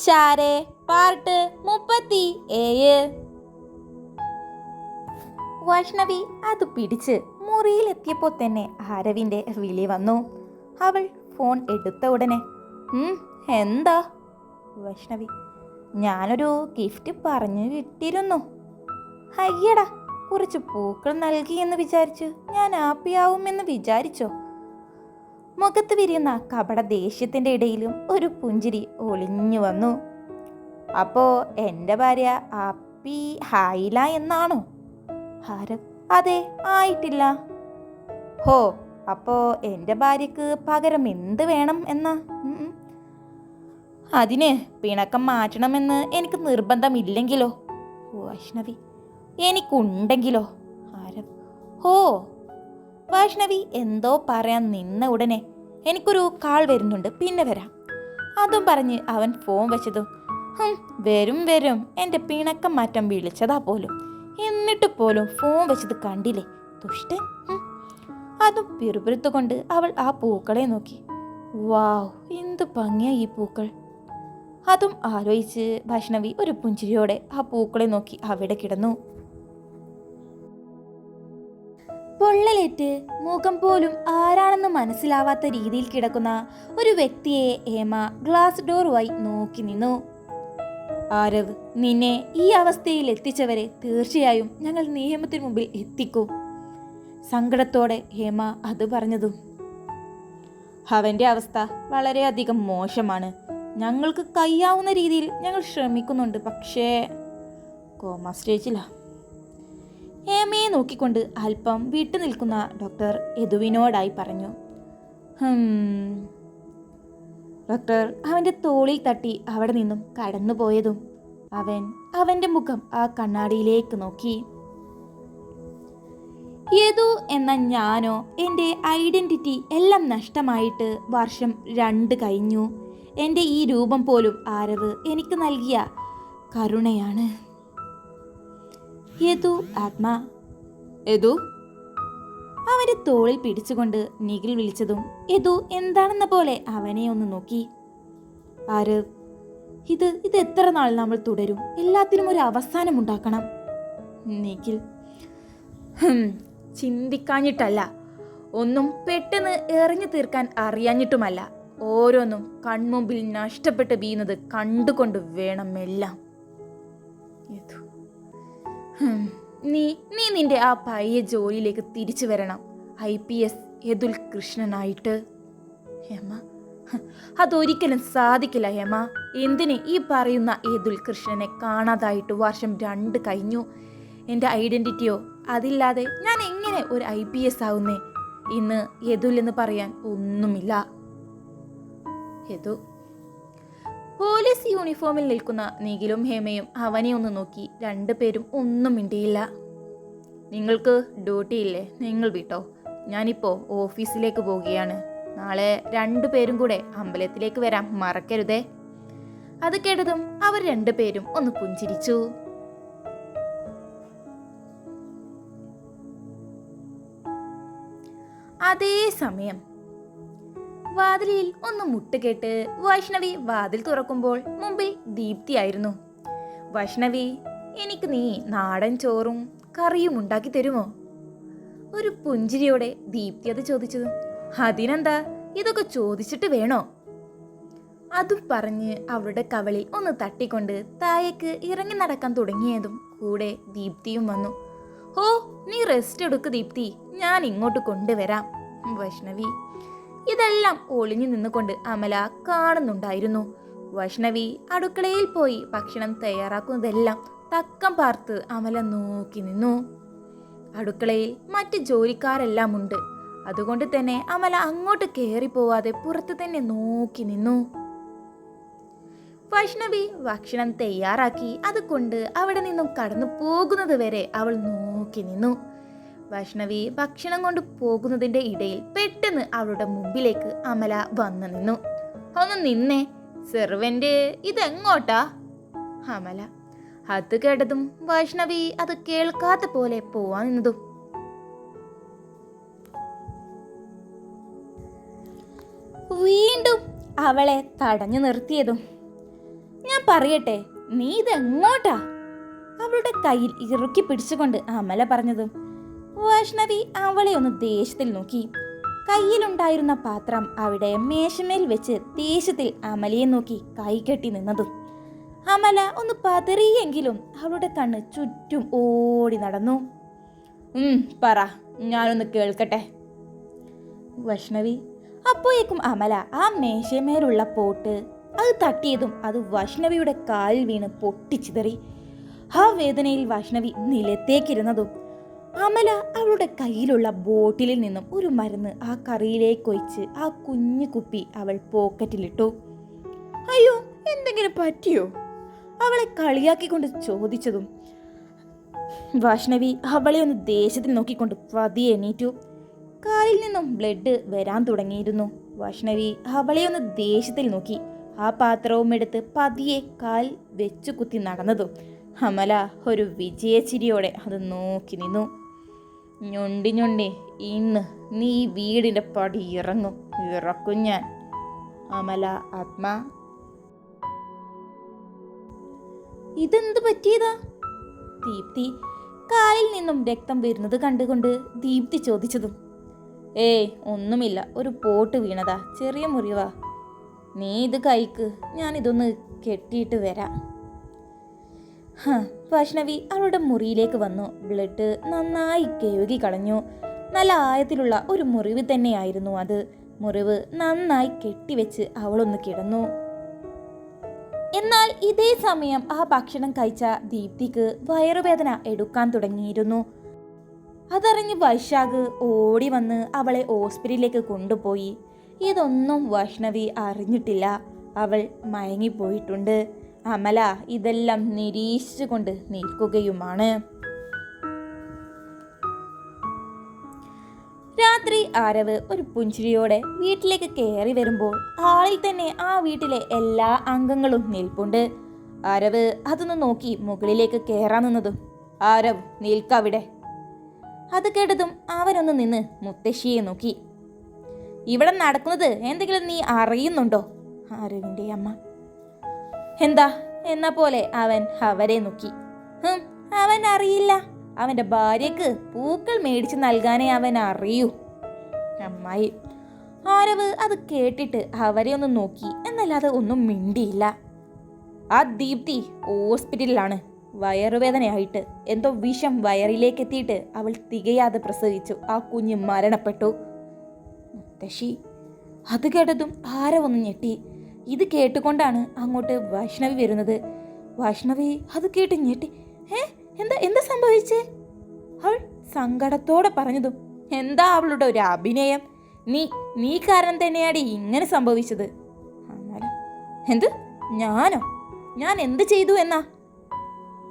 ചാരെ പാർട്ട് മുപ്പത്തി ഏഴ് വൈഷ്ണവി അത് പിടിച്ച് മുറിയിലെത്തിയപ്പോൾ തന്നെ ആരവിന്റെ വിളി വന്നു. അവൾ ഫോൺ എടുത്ത ഉടനെ "ഉം, എന്താ? വൈഷ്ണവി ഞാനൊരു ഗിഫ്റ്റ് പറഞ്ഞു വിട്ടിരുന്നു. അയ്യടാ കുറച്ച് പൂക്കൾ നൽകി എന്ന് വിചാരിച്ചു ഞാൻ ഹാപ്പിയാവുമെന്ന് വിചാരിച്ചോ? മുഖത്ത് വിരിയുന്ന കപട ദേഷ്യത്തിന്റെ ഇടയിലും ഒരു പുഞ്ചിരി ഒളിഞ്ഞു വന്നു. അപ്പോ എന്റെ ഭാര്യ അപ്പി ഹായില എന്നാണോ? ഹാരം അതെ ആയിട്ടില്ല. ഹോ അപ്പോ എന്റെ ഭാര്യക്ക് പകരം എന്ത് വേണം എന്നാ. അതിന് പിണക്കം മാറ്റണമെന്ന് എനിക്ക് നിർബന്ധമില്ലെങ്കിലോ? വൈഷ്ണവി എനിക്കുണ്ടെങ്കിലോ? ആരം ഹോ വൈഷ്ണവി എന്തോ പറയാൻ നിന്ന ഉടനെ എനിക്കൊരു കാൾ വരുന്നുണ്ട്. പിന്നെ വരാം. അതും പറഞ്ഞ് അവൻ ഫോൺ വെച്ചതും വരും വരും. എന്റെ പിണക്കം മാറ്റം വിളിച്ചതാ പോലും. എന്നിട്ട് പോലും ഫോൺ വെച്ചത് കണ്ടില്ലേ? ദുഷ്ടൻ. അതും പിറുപിറുത്തുകൊണ്ട് അവൾ ആ പൂക്കളെ നോക്കി. വാവ് എന്ത് ഭംഗിയാ ഈ പൂക്കൾ. അതും ആലോചിച്ച് വൈഷ്ണവി ഒരു പുഞ്ചിരിയോടെ ആ പൂക്കളെ നോക്കി അവിടെ കിടന്നു. പൊള്ളലേറ്റ് മുഖം പോലും ആരാണെന്ന് മനസ്സിലാവാത്ത രീതിയിൽ കിടക്കുന്ന ഒരു വ്യക്തിയെ ഹേമ ഗ്ലാസ് ഡോർ ഡോറുമായി നോക്കി നിന്നു. ആരവ് നിന്നെ ഈ അവസ്ഥയിൽ എത്തിച്ചവരെ തീർച്ചയായും ഞങ്ങൾ നിയമത്തിന് മുമ്പിൽ എത്തിക്കും. സങ്കടത്തോടെ ഹേമ അത് പറഞ്ഞതും അവന്റെ അവസ്ഥ വളരെയധികം മോശമാണ്. ഞങ്ങൾക്ക് കഴിയാവുന്ന രീതിയിൽ ഞങ്ങൾ ശ്രമിക്കുന്നുണ്ട് പക്ഷേ കോമ സ്റ്റേജിലാ ഹേമയെ നോക്കിക്കൊണ്ട് അല്പം വിട്ടു നിൽക്കുന്ന ഡോക്ടർ യദുവിനോടായി പറഞ്ഞു. ഡോക്ടർ അവന്റെ തോളിൽ തട്ടി അവിടെ നിന്നും കടന്നുപോയതും അവൻ അവന്റെ മുഖം ആ കണ്ണാടിയിലേക്ക് നോക്കി യദു എന്ന ഞാനോ എന്റെ ഐഡന്റിറ്റി എല്ലാം നഷ്ടമായിട്ട് വർഷം രണ്ട് കഴിഞ്ഞു എന്റെ ഈ രൂപം പോലും ആരവ് എനിക്ക് നൽകിയ കരുണയാണ് യദു ആത്മാ. യദു? അവന്റെ തോളിൽ പിടിച്ചുകൊണ്ട് നിഖിൽ വിളിച്ചതും യദു എന്താണെന്ന പോലെ അവനെ ഒന്ന് നോക്കി. ആര്? ഇത് ഇത് എത്ര നാൾ നമ്മൾ തുടരും? എല്ലാത്തിനും ഒരു അവസാനം ഉണ്ടാക്കണം. നിഖിൽ. ചിന്തിക്കാഞ്ഞിട്ടല്ല. ഒന്നും പെട്ടെന്ന് എറിഞ്ഞു തീർക്കാൻ അറിയാഞ്ഞിട്ടുമല്ല. ഓരോന്നും കൺമുമ്പിൽ നഷ്ടപ്പെട്ട് വീഴുന്നത് കണ്ടുകൊണ്ട് വേണം എല്ലാം. നീ നീ നിന്റെ ആ പഴയ ജോലിയിലേക്ക് തിരിച്ചു വരണം. ഐ പി എസ് യദുൽ കൃഷ്ണനായിട്ട്. ഹേമ അതൊരിക്കലും സാധിക്കില്ല ഹേമ. എന്തിന് ഈ പറയുന്ന യദുൽ കൃഷ്ണനെ കാണാതായിട്ട് വർഷം രണ്ട് കഴിഞ്ഞു? എന്റെ ഐഡന്റിറ്റിയോ? അതില്ലാതെ ഞാൻ എങ്ങനെ ഒരു ഐ പി എസ് ആവുന്നേ? ഇന്ന് യദുൽ എന്ന് പറയാൻ ഒന്നുമില്ല. യദു പോലീസ് യൂണിഫോമിൽ നിൽക്കുന്ന നിഖിലും ഹേമയും അവനെ ഒന്ന് നോക്കി രണ്ടുപേരും ഒന്നും മിണ്ടിയില്ല. നിങ്ങൾക്ക് ഡ്യൂട്ടി ഇല്ലേ? നിങ്ങൾ വിട്ടോ. ഞാനിപ്പോൾ ഓഫീസിലേക്ക് പോവുകയാണ്. നാളെ രണ്ടുപേരും കൂടെ അമ്പലത്തിലേക്ക് വരാം മറക്കരുതേ. അത് കേട്ടതും അവർ രണ്ടുപേരും ഒന്ന് പുഞ്ചിരിച്ചു. അതേ സമയം വാതിലിൽ ഒന്ന് മുട്ടുകേട്ട് വൈഷ്ണവി വാതിൽ തുറക്കുമ്പോൾ മുമ്പിൽ ദീപ്തിയായിരുന്നു. വൈഷ്ണവി എനിക്ക് നീ നാടൻ ചോറും കറിയും ഉണ്ടാക്കി തരുമോ? ഒരു പുഞ്ചിരിയോടെ ദീപ്തി അത് ചോദിച്ചതും അതിനെന്താ? ഇതൊക്കെ ചോദിച്ചിട്ട് വേണോ? അതും പറഞ്ഞ് അവളുടെ കവളിൽ ഒന്ന് തട്ടിക്കൊണ്ട് താഴേക്ക് ഇറങ്ങി നടക്കാൻ തുടങ്ങിയതും കൂടെ ദീപ്തിയും വന്നു. ഓ നീ റെസ്റ്റ് എടുക്ക് ദീപ്തി. ഞാൻ ഇങ്ങോട്ട് കൊണ്ടുവരാം. വൈഷ്ണവി ഇതെല്ലാം ഒളിഞ്ഞു നിന്നുകൊണ്ട് അമല കാണുന്നുണ്ടായിരുന്നു. വൈഷ്ണവി അടുക്കളയിൽ പോയി ഭക്ഷണം തയ്യാറാക്കുന്നതെല്ലാം തക്കം പാർത്ത് അമല നോക്കി നിന്നു. അടുക്കളയിൽ മറ്റ് ജോലിക്കാരെല്ലാം ഉണ്ട്. അതുകൊണ്ട് തന്നെ അമല അങ്ങോട്ട് കയറി പോവാതെ പുറത്ത് തന്നെ നോക്കി നിന്നു. വൈഷ്ണവി ഭക്ഷണം തയ്യാറാക്കി അതുകൊണ്ട് അവിടെ നിന്നും കടന്നു പോകുന്നത് വരെ അവൾ നോക്കി നിന്നു. വൈഷ്ണവി ഭക്ഷണം കൊണ്ട് പോകുന്നതിന്റെ ഇടയിൽ പെട്ടെന്ന് അവളുടെ മുമ്പിലേക്ക് അമല വന്നു നിന്നു. ഒന്ന് നിന്നേ സെർവന്റ് ഇതെങ്ങോട്ടാ? അമല. അത് കേട്ടതും വൈഷ്ണവി അത് കേൾക്കാത്ത പോലെ പോവാൻ നിന്നതും. വീണ്ടും അവളെ തടഞ്ഞു നിർത്തിയതും. ഞാൻ പറയട്ടെ നീ ഇതെങ്ങോട്ടാ? അവളുടെ കയ്യിൽ ഇറുക്കി പിടിച്ചുകൊണ്ട് അമല പറഞ്ഞതും. വൈഷ്ണവി അവളെ ഒന്ന് ദേഷ്യത്തിൽ നോക്കി. കയ്യിലുണ്ടായിരുന്ന പാത്രം അവിടെ മേശമേൽ വെച്ച് ദേഷ്യത്തിൽ അമലയെ നോക്കി കൈകെട്ടി നിന്നതും. അമല ഒന്ന് പതറിയെങ്കിലും അവളുടെ കണ്ണ് ചുറ്റും ഓടി നടന്നു. പറ ഞാനൊന്ന് കേൾക്കട്ടെ. വൈഷ്ണവി അപ്പോഴേക്കും അമല ആ മേശമേലുള്ള പോട്ട് അത് തട്ടിയതും അത് വൈഷ്ണവിയുടെ കാലിൽ വീണ് പൊട്ടിച്ചിതറി. ആ വേദനയിൽ വൈഷ്ണവി നിലത്തേക്കിരുന്നതും അമല അവളുടെ കയ്യിലുള്ള ബോട്ടിലിൽ നിന്നും ഒരു മരുന്ന് ആ കറിയിലേക്ക് ഒഴിച്ച് ആ കുഞ്ഞു കുപ്പി അവൾ പോക്കറ്റിലിട്ടു. അയ്യോ എന്തെങ്കിലും പറ്റിയോ? അവളെ കളിയാക്കിക്കൊണ്ട് ചോദിച്ചതും. വാഷ്ണവി അവളെ ഒന്ന് ദേശത്തിൽ നോക്കിക്കൊണ്ട് പതിയെ എണീറ്റു. കാലിൽ നിന്നും ബ്ലഡ് വരാൻ തുടങ്ങിയിരുന്നു. വാഷ്ണവി അവളെ ഒന്ന് ദേശത്തിൽ നോക്കി. ആ പാത്രവും എടുത്ത് പതിയെ കാൽ വെച്ചു കുത്തി നടന്നതും അമല ഒരു വിജയച്ചിരിയോടെ അത് നോക്കി നിന്നു. ഞൊണ്ടി ഞൊണ്ടി ഇന്ന് നീ ഈ വീടിന്റെ പടി ഇറങ്ങും ഇറക്കും ഞാൻ. അമല ആത്മാ. ഇതെന്ത് പറ്റിയതാ? ദീപ്തി കാലിൽ നിന്നും രക്തം വരുന്നത് കണ്ടുകൊണ്ട് ദീപ്തി ചോദിച്ചതും ഏയ് ഒന്നുമില്ല ഒരു പോട്ട് വീണതാ ചെറിയ മുറിവാ. നീ ഇത് കൈക്ക് ഞാനിതൊന്ന് കെട്ടിയിട്ട് വരാം. ഹ, വൈഷ്ണവി അവളുടെ മുറിയിലേക്ക് വന്നു. ബ്ലഡ് നന്നായി കേഴുകി കളഞ്ഞു. നല്ല ആയത്തിലുള്ള ഒരു മുറിവ് തന്നെയായിരുന്നു അത്. മുറിവ് നന്നായി കെട്ടിവെച്ച് അവളൊന്ന് കിടന്നു. എന്നാൽ ഇതേ സമയം ആ ഭക്ഷണം കഴിച്ച ദീപ്തിക്ക് വയറുവേദന എടുക്കാൻ തുടങ്ങിയിരുന്നു. അതറിഞ്ഞ് വൈശാഖ് ഓടി വന്ന് അവളെ ഹോസ്പിറ്റലിലേക്ക് കൊണ്ടുപോയി. ഇതൊന്നും വൈഷ്ണവി അറിഞ്ഞിട്ടില്ല. അവൾ മയങ്ങിപ്പോയിട്ടുണ്ട്. അമല ഇതെല്ലാം നിരീക്ഷിച്ചുകൊണ്ട് നിൽക്കുകയുമാണ്. രാത്രി ആരവ് ഒരു പുഞ്ചിരിയോടെ വീട്ടിലേക്ക് കയറി വരുമ്പോൾ ആളിൽ തന്നെ ആ വീട്ടിലെ എല്ലാ അംഗങ്ങളും നിൽപ്പുണ്ട്. ആരവ് അതൊന്ന് നോക്കി മുകളിലേക്ക് കയറാൻ നിന്നതും ആരവ് നിൽക്കവിടെ. അത് കേട്ടതും അവനൊന്ന് നിന്ന് മുത്തശ്ശിയെ നോക്കി. ഇവിടെ നടക്കുന്നത് എന്തെങ്കിലും നീ അറിയുന്നുണ്ടോ? ആരവിന്റെ അമ്മ. എന്താ? എന്ന പോലെ അവൻ അവരെ നോക്കി. അവൻ അറിയില്ല. അവന്റെ ഭാര്യക്ക് പൂക്കൾ മേടിച്ചു നൽകാനേ അവൻ അറിയൂ. അമ്മായി ആരവ് അത് കേട്ടിട്ട് അവരെ ഒന്ന് നോക്കി. എന്നല്ലാതെ ഒന്നും മിണ്ടിയില്ല. ആ ദീപ്തി ഹോസ്പിറ്റലിലാണ് വയറുവേദനയായിട്ട്. എന്തോ വിഷം വയറിലേക്ക് എത്തിയിട്ട് അവൾ തികയാതെ പ്രസവിച്ചു. ആ കുഞ്ഞ് മരണപ്പെട്ടു. മുത്തശ്ശി അത് കേട്ടതും ആരവൊന്ന് ഞെട്ടി. ഇത് കേട്ടുകൊണ്ടാണ് അങ്ങോട്ട് വൈഷ്ണവി വരുന്നത്. വൈഷ്ണവി അത് കേട്ട് ഞെട്ടി. ഏ എന്താ എന്താ സംഭവിച്ചേ? അവൾ സങ്കടത്തോടെ പറഞ്ഞതും എന്താ അവളുടെ ഒരു അഭിനയം? നീ നീ കാരണം തന്നെയാണ് ഇങ്ങനെ സംഭവിച്ചത്. എന്ത്? ഞാനോ? ഞാൻ എന്ത് ചെയ്തു എന്നാ?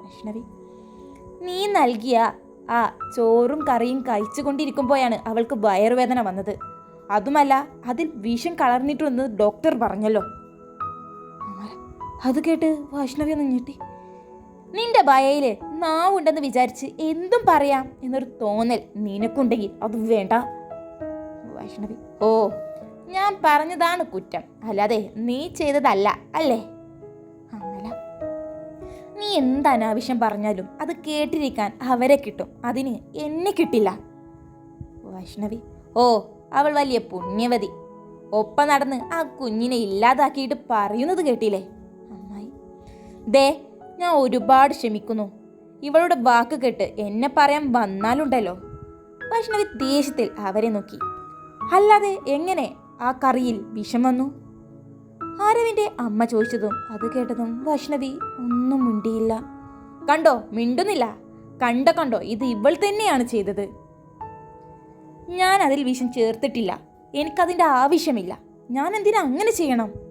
വൈഷ്ണവി നീ നൽകിയ ആ ചോറും കറിയും കഴിച്ചുകൊണ്ടിരിക്കുമ്പോഴാണ് അവൾക്ക് വയറുവേദന വന്നത്. അതുമല്ല അതിൽ വിഷം കളർന്നിട്ടുണ്ടെന്ന് ഡോക്ടർ പറഞ്ഞല്ലോ. അത് കേട്ട് വൈഷ്ണവി ഒന്ന് ഞെട്ടി. നിന്റെ ഭയയിൽ നാവുണ്ടെന്ന് വിചാരിച്ച് എന്തും പറയാം എന്നൊരു തോന്നൽ നിനക്കുണ്ടെങ്കിൽ അത് വേണ്ട വൈഷ്ണവി. ഓ ഞാൻ പറഞ്ഞതാണ് കുറ്റം. അല്ലാതെ നീ ചെയ്തതല്ല അല്ലേ? നീ എന്ത് അനാവശ്യം പറഞ്ഞാലും അത് കേട്ടിരിക്കാൻ അവരെ കിട്ടും. അതിന് എന്നെ കിട്ടില്ല. വൈഷ്ണവി. ഓ അവൾ വലിയ പുണ്യവതി. ഒപ്പം നടന്ന് ആ കുഞ്ഞിനെ ഇല്ലാതാക്കിയിട്ട് പറയുന്നത് കേട്ടില്ലേ? ദേ ഞാൻ ഒരുപാട് ക്ഷമിക്കുന്നു. ഇവളുടെ വാക്ക് കേട്ട് എന്നെ പറയാൻ വന്നാലുണ്ടല്ലോ. വൈഷ്ണവി ദേഷ്യത്തിൽ അവരെ നോക്കി. അല്ലാതെ എങ്ങനെ ആ കറിയിൽ വിഷം വന്നു? ആരവിന്റെ അമ്മ ചോദിച്ചതും അത് കേട്ടതും വൈഷ്ണവി ഒന്നും മിണ്ടിയില്ല. കണ്ടോ മിണ്ടുന്നില്ല. കണ്ടോ കണ്ടോ ഇത് ഇവൾ തന്നെയാണ് ചെയ്തത്. ഞാൻ അതിൽ വിഷം ചേർത്തിട്ടില്ല. എനിക്കതിന്റെ ആവശ്യമില്ല. ഞാൻ എന്തിനാ അങ്ങനെ ചെയ്യണം?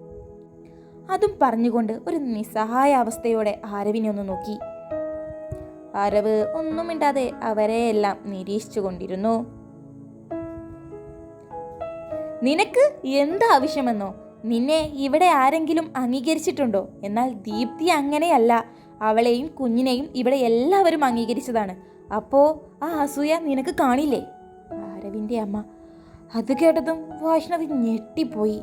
അതും പറഞ്ഞുകൊണ്ട് ഒരു നിസ്സഹായ അവസ്ഥയോടെ ആരവിനെ ഒന്ന് നോക്കി. ആരവ് ഒന്നും മിണ്ടാതെ അവരെയെല്ലാം നിരീക്ഷിച്ചു കൊണ്ടിരുന്നു. നിനക്ക് എന്താവശ്യമെന്നോ നിന്നെ ഇവിടെ ആരെങ്കിലും അംഗീകരിച്ചിട്ടുണ്ടോ? എന്നാൽ ദീപ്തി അങ്ങനെയല്ല. അവളെയും കുഞ്ഞിനെയും ഇവിടെ എല്ലാവരും അംഗീകരിച്ചതാണ്. അപ്പോ ആ അസൂയ നിനക്ക് കാണില്ലേ? ആരവിന്റെ അമ്മ അത് കേട്ടതും വാഷ്ണവി ഞെട്ടിപ്പോയി.